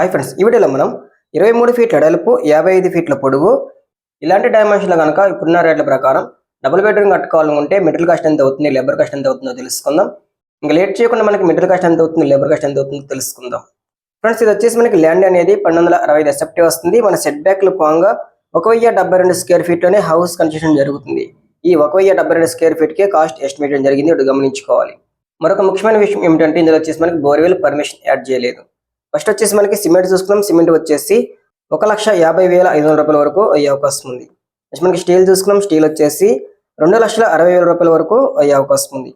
Hi friends ఈ వీడియోలో మనం ఇరవై మూడు ఫీట్ల వెడల్పు యాభై ఐదు ఫీట్ల పొడుగు ఇలాంటి డైమెన్షన్లు కనుక ఇప్పుడున్న రేట్ల ప్రకారం డబుల్ బెడ్రూమ్ కట్టుకోవాలనుకుంటే మిడిల్ కాస్ట్ ఎంత అవుతుంది లేబర్ కాస్ట్ ఎంత అవుతుందో తెలుసుకుందాం. ఇంకా లేట్ చేయకుండా మనకి మిడిల్ కాస్ట్ ఎంత అవుతుంది లేబర్ కాస్ట్ ఎంత అవుతుందో తెలుసుకుందాం. ఫ్రెండ్స్ ఇది వచ్చేసి మనకి ల్యాండ్ అనేది పన్నెండు వందల అరవై ఐదు వస్తుంది. మన సెట్ బ్యాక్లు పోగా ఒక వెయ్యి డెబ్బై రెండు స్క్వేర్ ఫీట్లోనే హౌస్ కన్స్ట్రక్షన్ జరుగుతుంది. ఈ ఒక వెయ్యి డెబ్బై రెండు స్క్వేర్ ఫీట్కే కాస్ట్ ఎస్టిమేట్ జరిగింది. ఇటు గమనించుకోవాలి. మరొక ముఖ్యమైన విషయం ఏమిటంటే ఇందులో వచ్చేసి మనకి బోర్వెల్ పర్మిషన్ యాడ్ చేయలేదు. ఫస్ట్ వచ్చేసి మనకి సిమెంట్ చూసుకున్నాం. సిమెంట్ వచ్చేసి ఒక లక్ష యాభై వేల ఐదు వందల రూపాయల వరకు అయ్యే అవకాశం ఉంది. నెక్స్ట్ మనకి స్టీల్ చూసుకున్నాం. స్టీల్ వచ్చేసి రెండు లక్షల అరవై వేల రూపాయల వరకు అయ్యే అవకాశం ఉంది.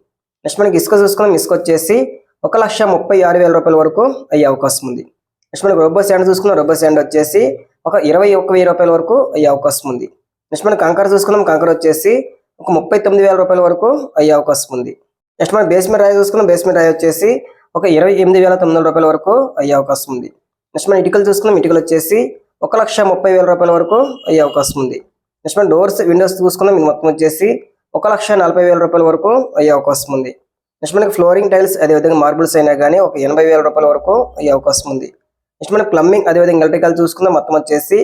నెక్స్ట్ మనకి ఇసుక చూసుకున్నాం. ఇసుక వచ్చేసి ఒక లక్ష ముప్పై ఆరు వేల రూపాయల వరకు అయ్యే అవకాశం ఉంది. నెక్స్ట్ మనకి రబ్బర్ శాండ్ చూసుకున్నాం. రబ్బర్ శాండ్ వచ్చేసి ఒక ఇరవై ఒక్క వెయ్యి రూపాయల వరకు అయ్యే అవకాశం ఉంది. నెక్స్ట్ మనం కంకర చూసుకున్నాం. కంకర వచ్చేసి ఒక ముప్పై తొమ్మిది వేల రూపాయల వరకు అయ్యే అవకాశం ఉంది. నెక్స్ట్ మనం బేస్మెంట్ రాయి చూసుకున్నాం. బేస్మెంట్ రాయి వచ్చేసి ఒక ఇరవై ఎనిమిది వేల తొమ్మిది వందల రూపాయల వరకు అయ్యే అవకాశం ఉంది. నెక్స్ట్ మనం ఇటుకలు చూసుకున్నాం ఇటుకలు వచ్చేసి ఒక లక్ష ముప్పై వేల రూపాయల వరకు అయ్యే అవకాశం ఉంది. నెక్స్ట్ మనం డోర్స్ విండోస్ చూసుకున్నాం ఇది మొత్తం వచ్చేసి ఒక లక్ష నలభై వేల రూపాయల వరకు అయ్యే అవకాశం ఉంది. నెక్స్ట్ మనకి ఫ్లోరింగ్ టైల్స్ అదేవిధంగా మార్బుల్స్ అయినా కానీ ఒక ఎనభై వేల రూపాయల వరకు అయ్యే అవకాశం ఉంది. నెక్స్ట్ మనకి ప్లంబింగ్ అదేవిధంగా ఎలక్ట్రికల్ చూసుకుందాం. మొత్తం వచ్చేసి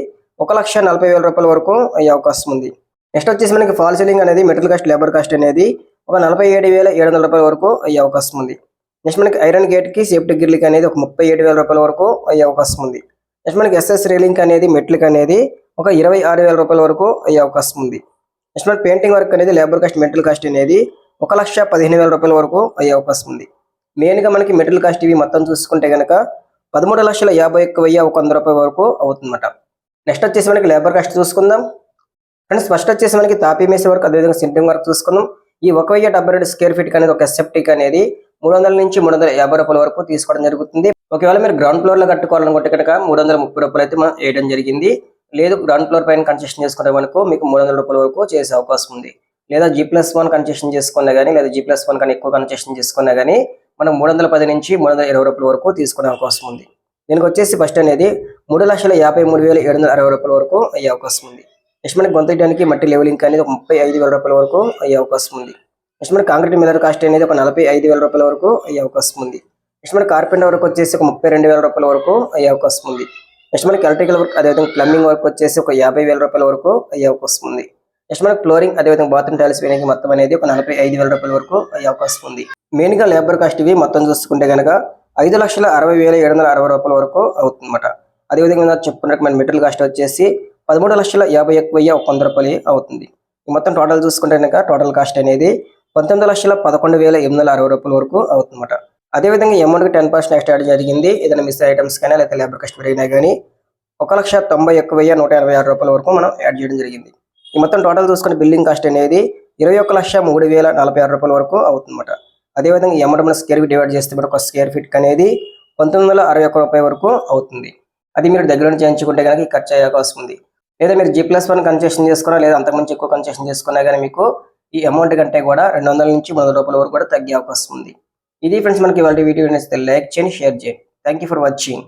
ఒక లక్ష నలభై వేల రూపాయల వరకు అయ్యే అవకాశం ఉంది. నెక్స్ట్ వచ్చేసి మనకి ఫాల్ సీలింగ్ అనేది మెటీరియల్ కాస్ట్ లేబర్ కాస్ట్ అనేది ఒక నలభై ఏడు వేల ఏడు వందల రూపాయల వరకు అయ్యే అవకాశం ఉంది. నెక్స్ట్ మనకి ఐరన్ గేట్కి సేఫ్టీ గిర్లిక్ అనేది ఒక ముప్పై ఏడు వేల రూపాయల వరకు అయ్యే అవకాశం ఉంది. నెక్స్ట్ మనకి ఎస్ఎస్ రీలింగ్ అనేది మెట్లిక్ అనేది ఒక ఇరవై ఆరు వేల రూపాయల వరకు అయ్యే అవకాశం ఉంది. నెక్స్ట్ మనకి పెయింటింగ్ వర్క్ అనేది లేబర్ కాస్ట్ మెటీరియల్ కాస్ట్ అనేది ఒక లక్ష పదిహేను వేల రూపాయల వరకు అయ్యే అవకాశం ఉంది. మెయిన్గా మనకి మెటీరియల్ కాస్ట్ ఇవి మొత్తం చూసుకుంటే కనుక పదమూడు లక్షల యాభై ఒక్క వెయ్యి ఒక వంద రూపాయల వరకు అవుతుందన్నమాట. నెక్స్ట్ వచ్చేసి మనకి లేబర్ కాస్ట్ చూసుకుందాం. ఫ్రెండ్స్ ఫస్ట్ వచ్చేసి మనకి తాపీ మేసే వర్క్ అదేవిధంగా సింటింగ్ వర్క్ చూసుకుందాం ఈ ఒక వెయ్యి డెబ్బై రెండు స్క్వేర్ ఫీట్ అనేది ఒక సెప్టిక్ అనేది మూడు వందల నుంచి మూడు వందల యాభై రూపాయల వరకు తీసుకోవడం జరుగుతుంది. ఒకవేళ మీరు గ్రౌండ్ ఫ్లోర్లో కట్టుకోవాలనుకుంటే కనుక మూడు వందల ముప్పై రూపాయలు అయితే మనం వేయడం జరిగింది. లేదు గ్రౌండ్ ఫ్లోర్ పైన కన్సెషన్ చేసుకుంటే మనకు మీకు మూడు వందల రూపాయల వరకు చేసే అవకాశం ఉంది. లేదా జీ ప్లస్ వన్ కన్సెషన్ చేసుకున్నా కానీ లేదా జీ ప్లస్ వన్ కానీ ఎక్కువ కన్సెషన్ చేసుకున్నా కానీ మనం మూడు వందల పది నుంచి మూడు వందల ఇరవై రూపాయల వరకు తీసుకునే అవకాశం ఉంది. దీనికి వచ్చేసి ఫస్ట్ అనేది మూడు లక్షల యాభై మూడు వేల ఏడు వందల అరవై రూపాయల వరకు అయ్యే అవకాశం ఉంది. నెక్స్ట్ మనకి గొంతయడానికి మట్టి లెవెలింగ్ అనేది ముప్పై ఐదు వేల రూపాయల వరకు అయ్యే అవకాశం ఉంది. నెక్స్ట్ మనకి కాంక్రీట్ మిల్లర్ కాస్ట్ అనేది ఒక నలభై ఐదు వేల రూపాయల వరకు అయ్యే అవకాశం ఉంది. నెక్స్ట్ మనకి కార్పెంటర్ వర్క్ వచ్చేసి ఒక ముప్పై రెండు వేల రూపాయల వరకు అయ్యే అవకాశం ఉంది. నెక్స్ట్ మనకి ఎలక్ట్రికల్ వర్క్ అదేవిధంగా ప్లంబింగ్ వర్క్ వచ్చేసి ఒక యాభై వేల రూపాయల వరకు అయ్యే అవకాశం ఉంది. నెక్స్ట్ మనకి ఫ్లోరింగ్ అదేవిధంగా బాత్రూమ్ టైల్స్ వేయడానికి మొత్తం అనేది ఒక నలభై ఐదు వేల రూపాయల వరకు అయ్యే అవకాశం ఉంది. మెయిన్గా లేబర్ కాస్ట్ ఇవి మొత్తం చూసుకుంటే కనుక ఐదు లక్షల అరవై వేల ఏడు వందల అరవై రూపాయల వరకు అవుతుందన్నమాట. అదేవిధంగా ఇందాక చెప్పుకున్నట్టు మన మెటీరియల్ కాస్ట్ వచ్చేసి పదమూడు లక్షల యాభై ఒక్క వెయ్యి ఒక వంద రూపాయలు అవుతుంది. మొత్తం టోటల్ చూసుకుంటే కనుక టోటల్ కాస్ట్ అనేది పంతొమ్మిది లక్షల పదకొండు వేల ఎనిమిది వందల అరవై రూపాయల వరకు అవుతుందన్నమాట. అదేవిధంగా అమౌంట్కి టెన్ పర్సెంట్ ఎక్స్ట్రా జరిగింది. ఏదైనా మిస్ ఐటమ్స్ కానీ లేకపోతే లేబర్ కాస్ట్ పెరిగినా కానీ ఒక లక్ష తొంభై ఒక్క వెయ్యి నూట ఎనభై ఆరు రూపాయల వరకు మనం యాడ్ చేయడం జరిగింది. ఈ మొత్తం టోటల్ చూసుకుని బిల్డింగ్ కాస్ట్ అనేది ఇరవై ఒక్క లక్ష మూడు వేల నలభై ఆరు రూపాయల వరకు అవుతుందన్నమాట. అదేవిధంగా ఈ అమౌంట్ మన స్క్వేర్ ఫీట్ డివైడ్ చేస్తే మనకు ఒక స్క్వేర్ ఫీట్ అనేది పంతొమ్మిది వందల అరవై ఒక్క రూపాయల వరకు అవుతుంది. అది మీరు దగ్గర చేయించుకుంటే కనుక ఖర్చు అయ్యే అవకాశం ఉంది. లేదా మీరు జీ ప్లస్ వన్ కన్సెషన్ చేసుకున్నా లేదా అంతకుమించి ఎక్కువ కన్సెషన్ చేసుకున్నా కానీ మీకు ఈ అమౌంట్ కంటే కూడా రెండు వందల నుంచి మూడు రూపాయల వరకు కూడా తగ్గే అవకాశం ఉంది. ఇది ఫ్రెండ్స్ మనకి ఇవాళ వీడియో నచ్చితే లైక్ చేయండి షేర్ చేయండి. Thank you for watching